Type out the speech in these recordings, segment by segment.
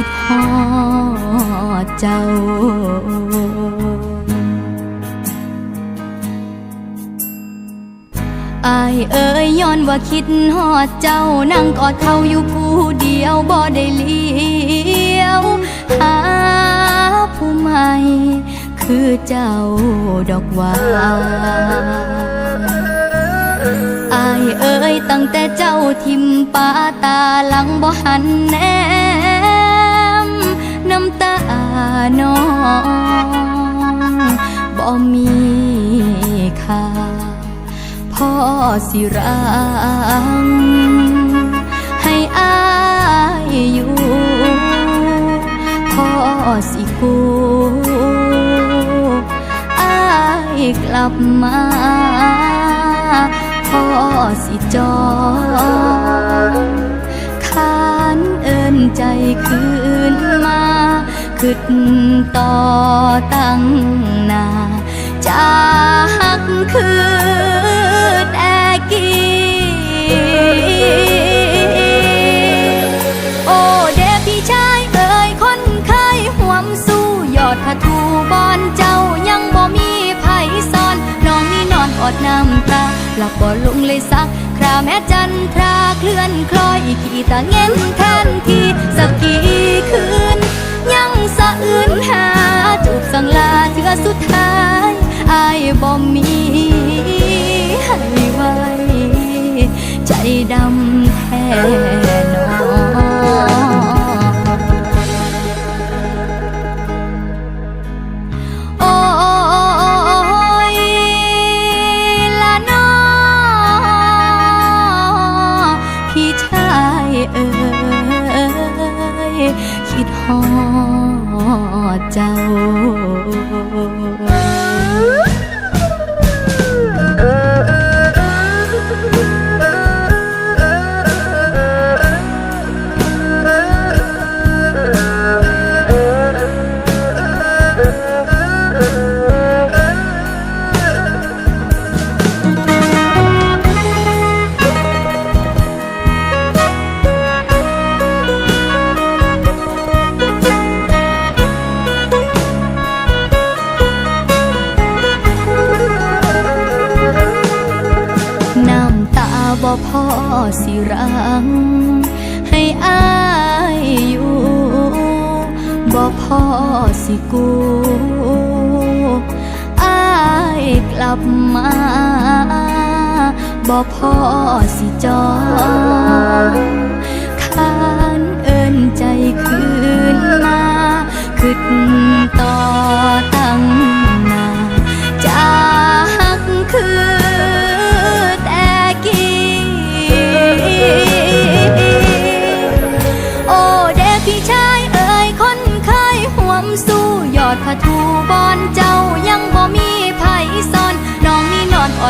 ิดหอเจ้า อายเอ่ยย้อนว่าคิดฮอดเจ้า นั่งกอดเขาอยู่ผู้เดียวบ่ได้เลี้ยวหาผู้ใหม่คือเจ้าดอกว่าอายเอ่ยตั้งแต่เจ้าทิมปาตาหลังบ่หันแน สิรัง ให้อายอยู่พ่อสิกูอายกลับมาพ่อสิจองขานเอินใจคืนมาคืดต่อตั้งนาจากคือแต่ กี้ โอ้เด็กพี่ชายเอ่ยคนเคยห่วมสู้ยอดผาทูบอนเจ้ายังบ่มีไผซ่อน น้องนี่นอนอดน้ำตาหลับบ่ลงเลยสักคราแม่จันทราเคลื่อนคล้อยขี่ตาเง้นแทนที่สักกี่คืน ยังสะอื่นหาจูบสังลาเทือสุดท้ายอายบ่มี คิดฮอดเจ้า บ่พอสิรัง ให้อายอยู่บ่พอสิกูอายกลับมาบ่พอสิจอง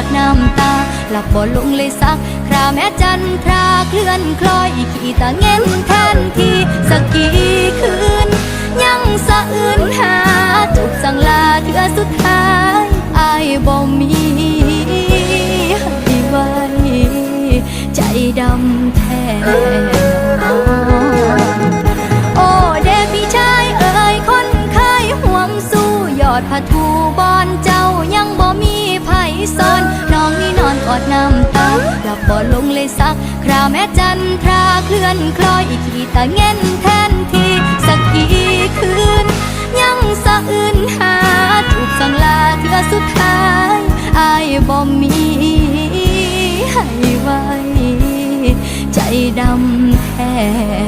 ดน้ำตา หลับบ่ลงเลยสัก คราแม่จันทราเคลื่อนคล้อยขี่ตาเง้นแทนที่สักกี่คืน ยังสะอื่นหาจูบสังลาเทือสุดท้ายอายบ่มีให้ไว้ใจดำแทน ซ่อนน้องนี่นอนกอดน้ำตาหลับบ่ลงเลยสัก คราวแม่จันทราเคลื่อนคล้อยขี่ตาเง้นแทนทีสักกี่คืน ยังสะอื่นหา ถูกสังลาเทือสุดท้ายอายบ่มีให้ไว้ใจดำแท้